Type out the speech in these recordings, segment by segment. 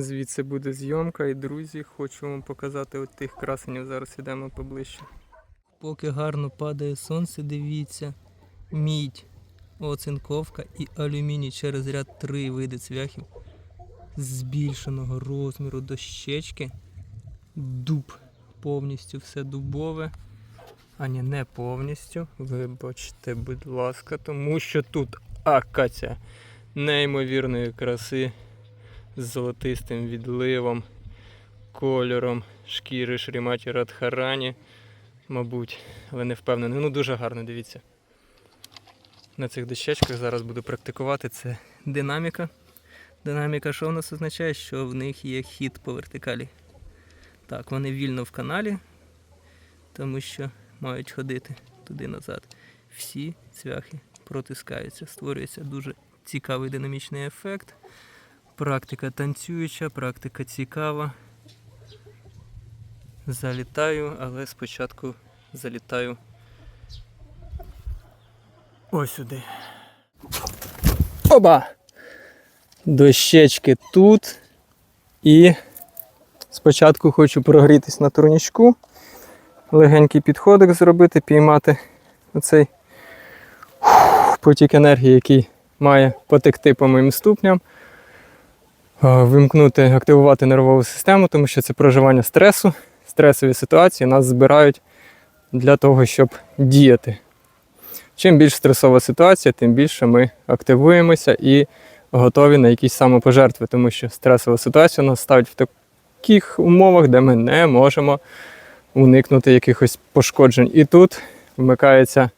Звідси буде зйомка і друзі, хочу вам показати от тих красенів. Зараз йдемо поближче. Поки гарно падає сонце, дивіться. Мідь, оцинковка і алюміній через ряд три види цвяхів збільшеного розміру дощечки. Дуб повністю все дубове. А ні, не повністю. Вибачте, будь ласка, тому що тут акація неймовірної краси з золотистим відливом, кольором шкіри Шріматі Радхарані, мабуть, але не впевнений. Ну дуже гарно, дивіться. На цих дощечках зараз буду практикувати. Це динаміка. Динаміка, що в нас означає, що в них є хід по вертикалі. Так, вони вільно в каналі, тому що мають ходити туди-назад. Всі цвяхи протискаються, створюється дуже цікавий динамічний ефект. Практика танцююча, практика цікава. Залітаю, але спочатку залітаю ось сюди. Оба! Дощечки тут. І спочатку хочу прогрітись на турнічку. Легенький підходик зробити, піймати оцей потік енергії, який має потекти по моїм ступням. Е, Вимкнути, активувати нервову систему, тому що це проживання стресу, стресові ситуації нас збирають для того, щоб діяти. Чим більш стресова ситуація, тим більше ми активуємося і готові на якісь самопожертви, тому що стресова ситуація нас ставить в таких умовах, де ми не можемо уникнути якихось пошкоджень. І тут вмикається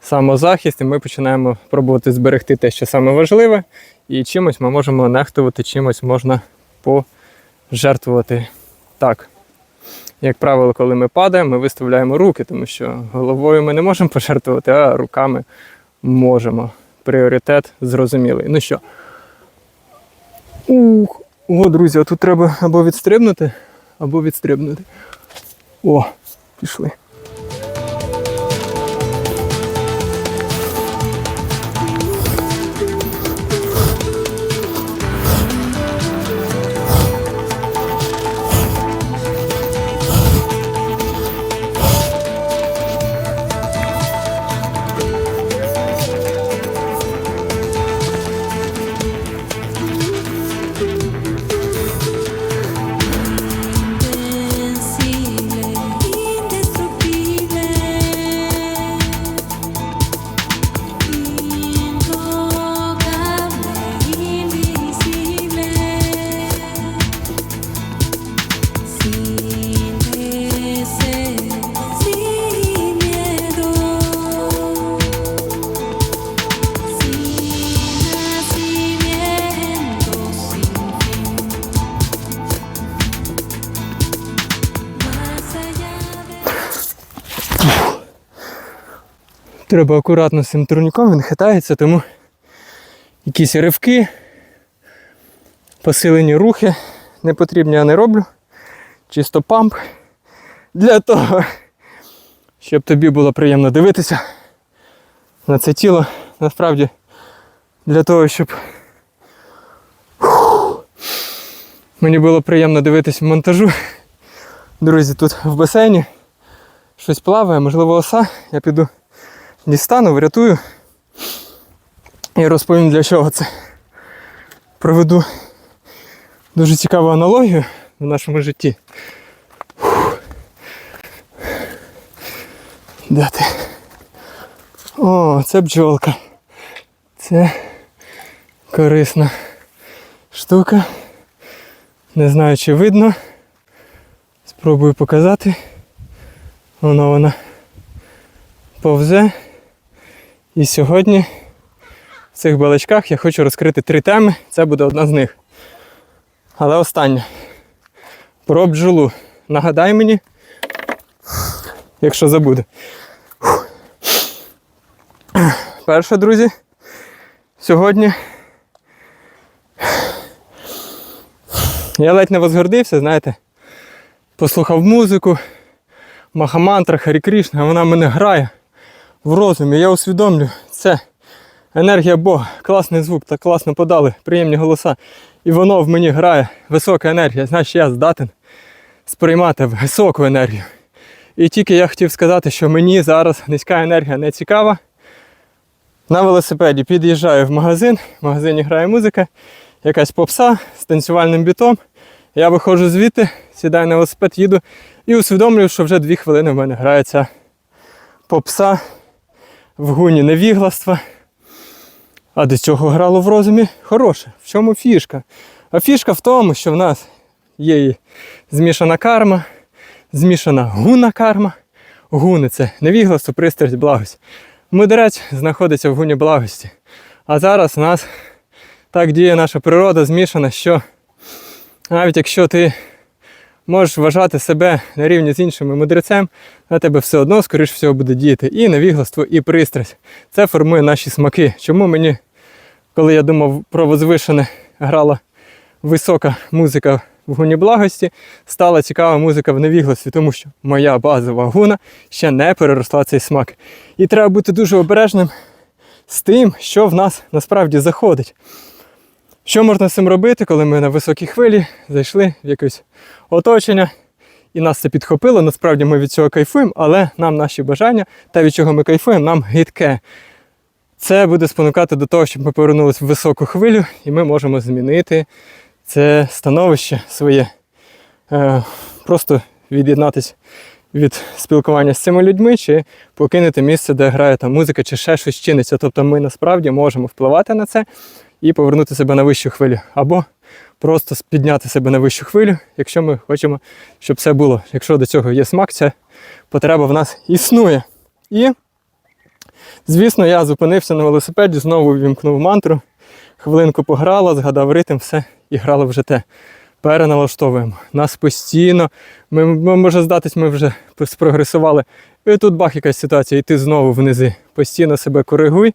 самозахист, і ми починаємо пробувати зберегти те, що саме важливе, і чимось ми можемо нехтувати, чимось можна пожертвувати. Так. Як правило, коли ми падаємо, ми виставляємо руки, тому що головою ми не можемо пожертвувати, а руками можемо. Пріоритет зрозумілий. Ну що. Ух, о, друзі, а тут треба або відстрибнути, або відстрибнути. О, пішли. Треба акуратно з цим турніком, він хитається, тому якісь ривки, посилені рухи не потрібні, я не роблю. Чисто памп для того, щоб тобі було приємно дивитися на це тіло. Насправді для того, щоб мені було приємно дивитися в монтажу. Друзі, тут в басейні щось плаває, можливо, оса. Я піду дістану, врятую і розповім для чого це. Проведу дуже цікаву аналогію в нашому житті. Фух. О, це бджолка. Це корисна штука. Не знаю, чи видно. Спробую показати. Воно вона повзе. І сьогодні в цих балачках я хочу розкрити три теми. Це буде одна з них. Але остання. Про бджолу. Нагадай мені, якщо забуде. Перше, друзі, сьогодні я ледь не возгордився, знаєте, послухав музику, Махамантра, Харі Кришна, вона мене грає в розумі. Я усвідомлю, це енергія Бога, класний звук, так класно подали, приємні голоса. і воно в мені грає висока енергія, значить я здатен сприймати високу енергію. І тільки я хотів сказати, що мені зараз низька енергія не цікава. На велосипеді під'їжджаю в магазин, в магазині грає музика, якась попса з танцювальним бітом. Я виходжу звідти, сідаю на велосипед, їду і усвідомлюю, що вже дві хвилини в мене грає ця попса в гуні невігластва. А до цього грало в розумі хороше. В чому фішка? А фішка в тому, що в нас є і змішана карма, змішана гуна карма. Гуни це невігластво, пристрасть, благость. Мудрець знаходиться в гуні благості. А зараз у нас так діє наша природа змішана, що навіть якщо ти можеш вважати себе на рівні з іншими мудрецем, на тебе все одно, скоріш всього, буде діяти і невігластво, і пристрасть. Це формує наші смаки. Чому мені, коли я думав про возвишене, грала висока музика в гуні благості, стала цікава музика в невігластві, тому що моя базова гуна ще не переросла цей смак. І треба бути дуже обережним з тим, що в нас насправді заходить. Що можна з цим робити, коли ми на високій хвилі зайшли в якесь оточення, і нас це підхопило. Насправді ми від цього кайфуємо, але нам наші бажання, те, від чого ми кайфуємо, нам гидке. Це буде спонукати до того, щоб ми повернулися в високу хвилю, і ми можемо змінити це становище своє. Е, просто від'єднатися від спілкування з цими людьми, чи покинути місце, де грає там музика, чи ще щось чиниться. Тобто ми насправді можемо впливати на це і повернути себе на вищу хвилю. Або просто підняти себе на вищу хвилю, якщо ми хочемо, щоб все було. Якщо до цього є смак, ця потреба в нас існує. І, звісно, я зупинився на велосипеді, знову вімкнув мантру, хвилинку пограла, згадав ритм, все, і грала вже те. Переналаштовуємо. Нас постійно, ми, ми може здатись, ми вже спрогресували. І тут бах, якась ситуація, і ти знову внизи. Постійно себе коригуй,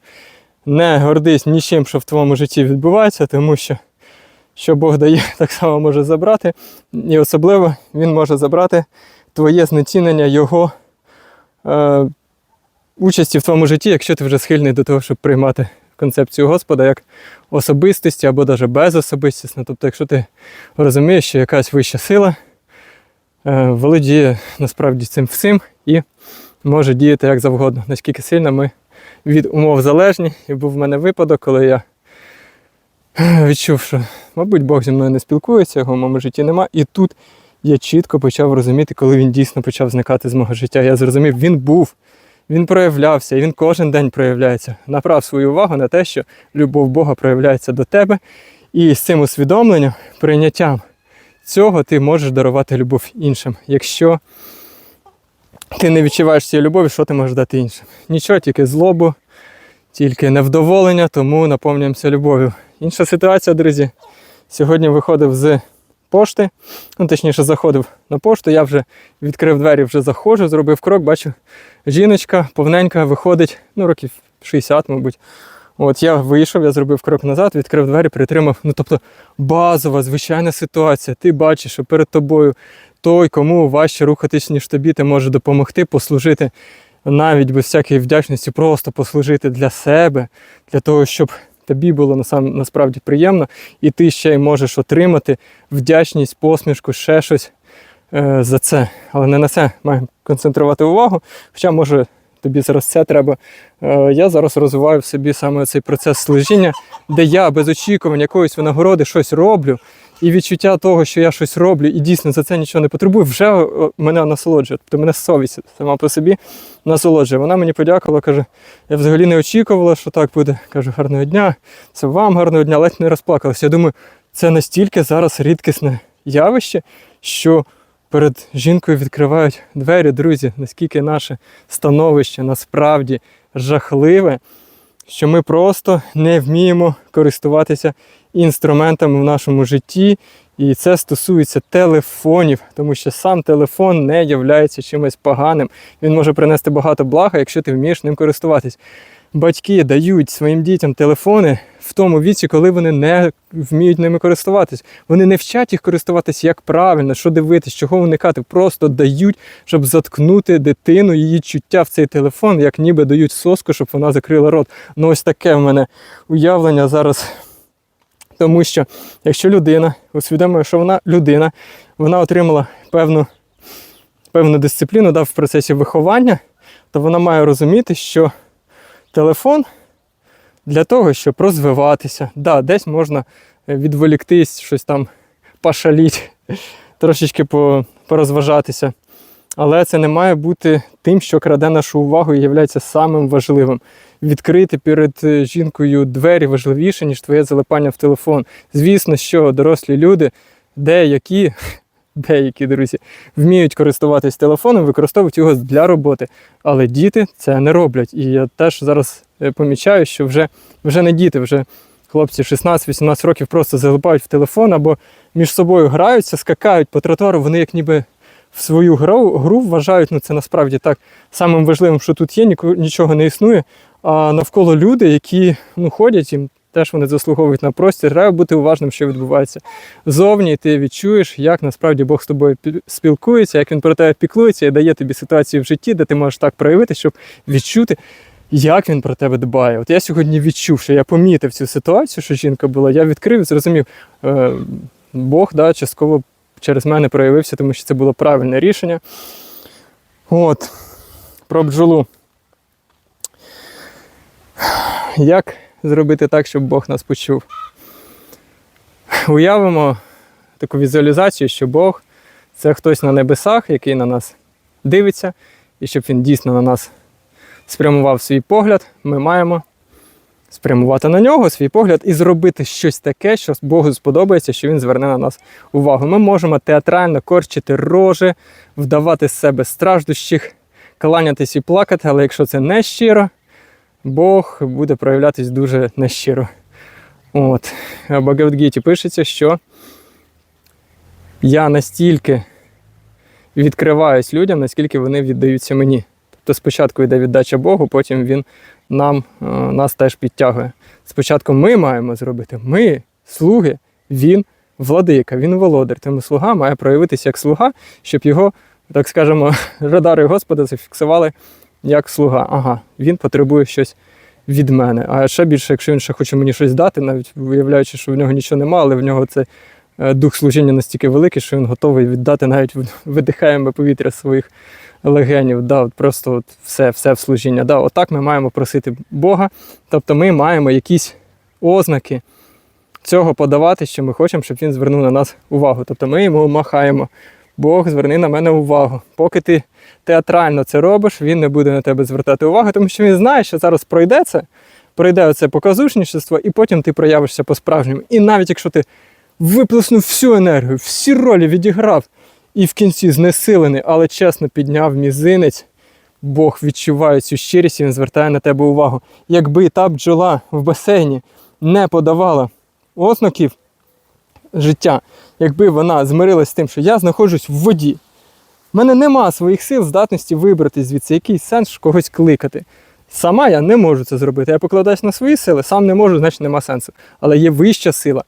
не гордись нічим, що в твоєму житті відбувається, тому що що Бог дає, так само може забрати. І особливо Він може забрати твоє знецінення Його е, участі в твоєму житті, якщо ти вже схильний до того, щоб приймати концепцію Господа як особистості або навіть безособистісно. Тобто, якщо ти розумієш, що якась вища сила е, володіє насправді цим всім і може діяти як завгодно, наскільки сильно ми від умов залежні. І був в мене випадок, коли я відчув, що, мабуть, Бог зі мною не спілкується, його в моєму житті нема. І тут я чітко почав розуміти, коли він дійсно почав зникати з мого життя. Я зрозумів, він був, він проявлявся, і він кожен день проявляється. Направ свою увагу на те, що любов Бога проявляється до тебе. І з цим усвідомленням, прийняттям цього ти можеш дарувати любов іншим. Якщо ти не відчуваєш цієї любові, що ти можеш дати іншим? Нічого, тільки злобу, тільки невдоволення, тому наповнюємося любов'ю. Інша ситуація, друзі. Сьогодні виходив з пошти, ну точніше заходив на пошту, я вже відкрив двері, вже заходжу, зробив крок, бачу, жіночка повненька виходить, ну років 60, мабуть. От я вийшов, я зробив крок назад, відкрив двері, притримав. Ну тобто базова, звичайна ситуація. Ти бачиш, що перед тобою той, кому важче рухатись, ніж тобі, ти може допомогти, послужити навіть без всякої вдячності, просто послужити для себе, для того, щоб тобі було насам, насправді приємно, і ти ще й можеш отримати вдячність, посмішку, ще щось е, за це. Але не на це маємо концентрувати увагу. Хоча, може, тобі зараз це треба. Е, я зараз розвиваю в собі саме цей процес служіння, де я без очікувань якоїсь винагороди щось роблю. І відчуття того, що я щось роблю і дійсно за це нічого не потребую, вже мене насолоджує. Тобто мене совість сама по собі насолоджує. Вона мені подякувала, каже, я взагалі не очікувала, що так буде. Кажу, гарного дня, це вам гарного дня, ледь не розплакалася. Я думаю, це настільки зараз рідкісне явище, що перед жінкою відкривають двері, друзі, наскільки наше становище насправді жахливе, що ми просто не вміємо користуватися інструментами в нашому житті. І це стосується телефонів, тому що сам телефон не є чимось поганим. Він може принести багато блага, якщо ти вмієш ним користуватись. Батьки дають своїм дітям телефони в тому віці, коли вони не вміють ними користуватись. Вони не вчать їх користуватись як правильно, що дивитись, чого уникати. Просто дають, щоб заткнути дитину, її чуття в цей телефон, як ніби дають соску, щоб вона закрила рот. Ну ось таке в мене уявлення зараз Тому що якщо людина усвідомує, що вона людина, вона отримала певну, певну дисципліну да, в процесі виховання, то вона має розуміти, що телефон для того, щоб розвиватися, да, десь можна е, відволіктись, щось там пошаліть, трошечки порозважатися. Але це не має бути тим, що краде нашу увагу і є самим важливим. Відкрити перед е, жінкою двері важливіше, ніж твоє залипання в телефон. Звісно, що дорослі люди, деякі, деякі друзі, вміють користуватись телефоном, використовують його для роботи. Але діти це не роблять. І я теж зараз е, помічаю, що вже, вже не діти, вже хлопці 16-18 років просто залипають в телефон або між собою граються, скакають по тротуару, вони як ніби в свою гру, гру вважають, ну це насправді так самим важливим, що тут є, нічого не існує. А навколо люди, які ну, ходять, їм теж вони заслуговують на простір. Треба бути уважним, що відбувається. Зовні ти відчуєш, як насправді Бог з тобою спілкується, як він про тебе піклується і дає тобі ситуацію в житті, де ти можеш так проявити, щоб відчути, як він про тебе дбає. От я сьогодні відчув, що я помітив цю ситуацію, що жінка була, я відкрив, і зрозумів, е, Бог да, частково через мене проявився, тому що це було правильне рішення. От, про бджолу. Як зробити так, щоб Бог нас почув? Уявимо таку візуалізацію, що Бог це хтось на небесах, який на нас дивиться, і щоб він дійсно на нас спрямував свій погляд, ми маємо спрямувати на нього свій погляд і зробити щось таке, що Богу сподобається, що він зверне на нас увагу. Ми можемо театрально корчити рожи, вдавати з себе страждущих, кланятись і плакати, але якщо це не щиро, Бог буде проявлятись дуже нещиро. От. В Багавдгіті пишеться, що я настільки відкриваюсь людям, наскільки вони віддаються мені. Тобто спочатку йде віддача Богу, потім він нам, е, нас теж підтягує. Спочатку ми маємо зробити. Ми, слуги, він владика, він володар. Тому слуга має проявитися як слуга, щоб його, так скажемо, радари Господа зафіксували як слуга. Ага, він потребує щось від мене. А ще більше, якщо він ще хоче мені щось дати, навіть виявляючи, що в нього нічого немає, але в нього це е, дух служіння настільки великий, що він готовий віддати навіть видихаємо повітря своїх легенів. Да, от просто от все, все в служіння. Да, отак ми маємо просити Бога. Тобто ми маємо якісь ознаки цього подавати, що ми хочемо, щоб він звернув на нас увагу. Тобто ми йому махаємо. Бог, зверни на мене увагу. Поки ти театрально це робиш, він не буде на тебе звертати увагу, тому що він знає, що зараз пройде це, пройде оце показушничество, і потім ти проявишся по-справжньому. І навіть якщо ти виплеснув всю енергію, всі ролі відіграв, і в кінці знесилений, але чесно підняв мізинець, Бог відчуває цю щирість, і він звертає на тебе увагу. Якби та бджола в басейні не подавала ознаків життя, якби вона змирилась з тим, що я знаходжусь в воді. в мене нема своїх сил, здатності вибрати звідси, який сенс когось кликати. Сама я не можу це зробити. Я покладаюсь на свої сили, сам не можу, значить нема сенсу. Але є вища сила,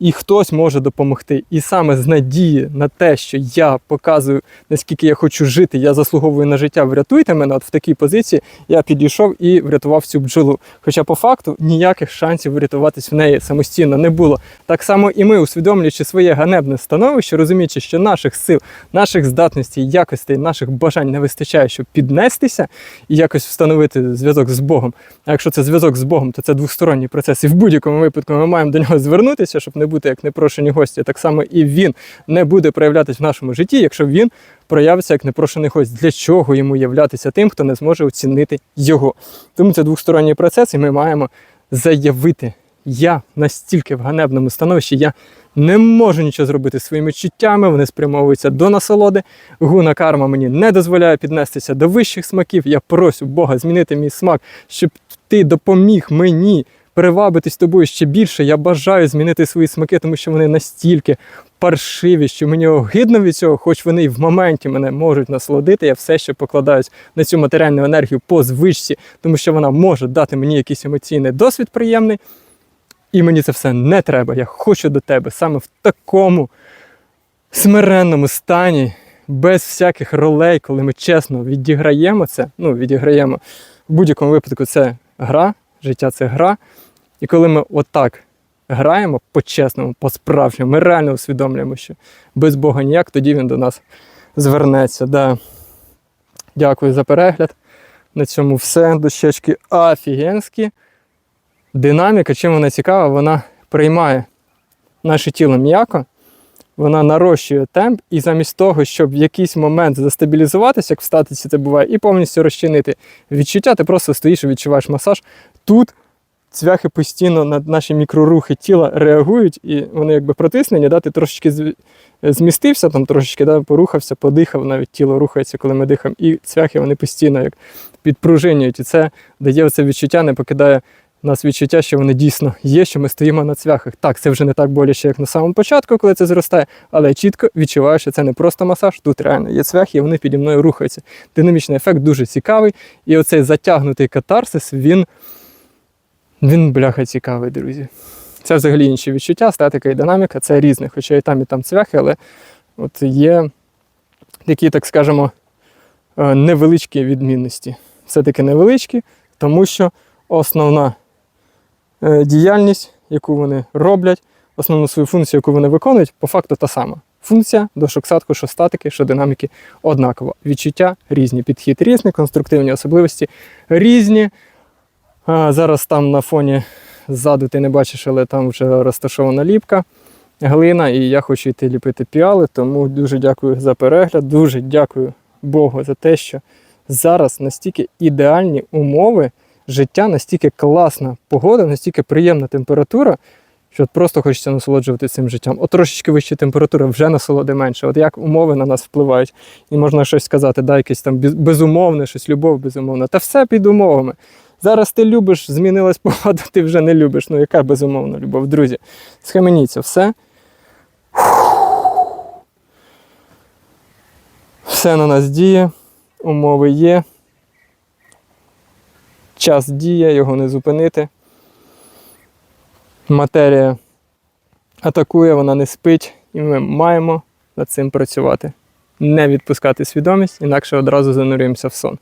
і хтось може допомогти. І саме з надії на те, що я показую, наскільки я хочу жити, я заслуговую на життя, врятуйте мене. От в такій позиції я підійшов і врятував цю бджолу. Хоча по факту ніяких шансів врятуватись в неї самостійно не було. Так само і ми, усвідомлюючи своє ганебне становище, розуміючи, що наших сил, наших здатностей, якостей, наших бажань не вистачає, щоб піднестися і якось встановити зв'язок з Богом. А якщо це зв'язок з Богом, то це двосторонній процес. І в будь-якому випадку ми маємо до нього звернутися, щоб не бути як непрошені гості. Так само і він не буде проявлятися в нашому житті, якщо він проявиться як непрошений гость. Для чого йому являтися тим, хто не зможе оцінити його? Тому це двосторонній процес, і ми маємо заявити. Я настільки в ганебному становищі, я не можу нічого зробити своїми чуттями, вони спрямовуються до насолоди. Гуна карма мені не дозволяє піднестися до вищих смаків. Я прошу Бога змінити мій смак, щоб ти допоміг мені привабитись тобою ще більше. Я бажаю змінити свої смаки, тому що вони настільки паршиві, що мені огидно від цього, хоч вони і в моменті мене можуть насолодити. Я все ще покладаюсь на цю матеріальну енергію по звичці, тому що вона може дати мені якийсь емоційний досвід приємний. І мені це все не треба. Я хочу до тебе саме в такому смиренному стані, без всяких ролей, коли ми чесно відіграємо це. Ну, відіграємо в будь-якому випадку це гра, життя це гра. І коли ми отак граємо по-чесному, по-справжньому, ми реально усвідомлюємо, що без Бога ніяк, тоді він до нас звернеться. Да. Дякую за перегляд. На цьому все. Дощечки офігенські. Динаміка, чим вона цікава, вона приймає наше тіло м'яко, вона нарощує темп, і замість того, щоб в якийсь момент застабілізуватися, як в статиці це буває, і повністю розчинити відчуття, ти просто стоїш і відчуваєш масаж. Тут цвяхи постійно на наші мікрорухи тіла реагують, і вони якби протиснені, да, ти трошечки змістився, там трошечки да, порухався, подихав, навіть тіло рухається, коли ми дихаємо, і цвяхи вони постійно як підпружинюють. І це дає це відчуття, не покидає нас відчуття, що вони дійсно є, що ми стоїмо на цвяхах. Так, це вже не так боляче, як на самому початку, коли це зростає, але я чітко відчуваю, що це не просто масаж, тут реально є цвяхи, і вони піді мною рухаються. Динамічний ефект дуже цікавий. І оцей затягнутий катарсис, він, він бляха цікавий, друзі. Це взагалі інші відчуття, статика і динаміка, це різне, хоча і там, і там цвяхи, але от є такі, так скажемо, е, невеличкі відмінності. Все-таки невеличкі, тому що основна е, діяльність, яку вони роблять, основну свою функцію, яку вони виконують, по факту та сама. Функція до шоксатку, що статики, що динаміки однаково. Відчуття різні, підхід різний, конструктивні особливості різні. А, зараз там на фоні ззаду ти не бачиш, але там вже розташована ліпка, глина, і я хочу йти ліпити піали. Тому дуже дякую за перегляд, дуже дякую Богу за те, що зараз настільки ідеальні умови життя, настільки класна погода, настільки приємна температура, що просто хочеться насолоджуватися цим життям. От трошечки вища температура, вже насолоди менше. От як умови на нас впливають, і можна щось сказати, да, якесь там безумовне, щось любов безумовна. Та все під умовами. Зараз ти любиш, змінилась погода, ти вже не любиш. Ну яка безумовна любов, друзі? Схаменіться, все. Все на нас діє, умови є. Час діє, його не зупинити. Матерія атакує, вона не спить, і ми маємо над цим працювати. Не відпускати свідомість, інакше одразу занурюємося в сон.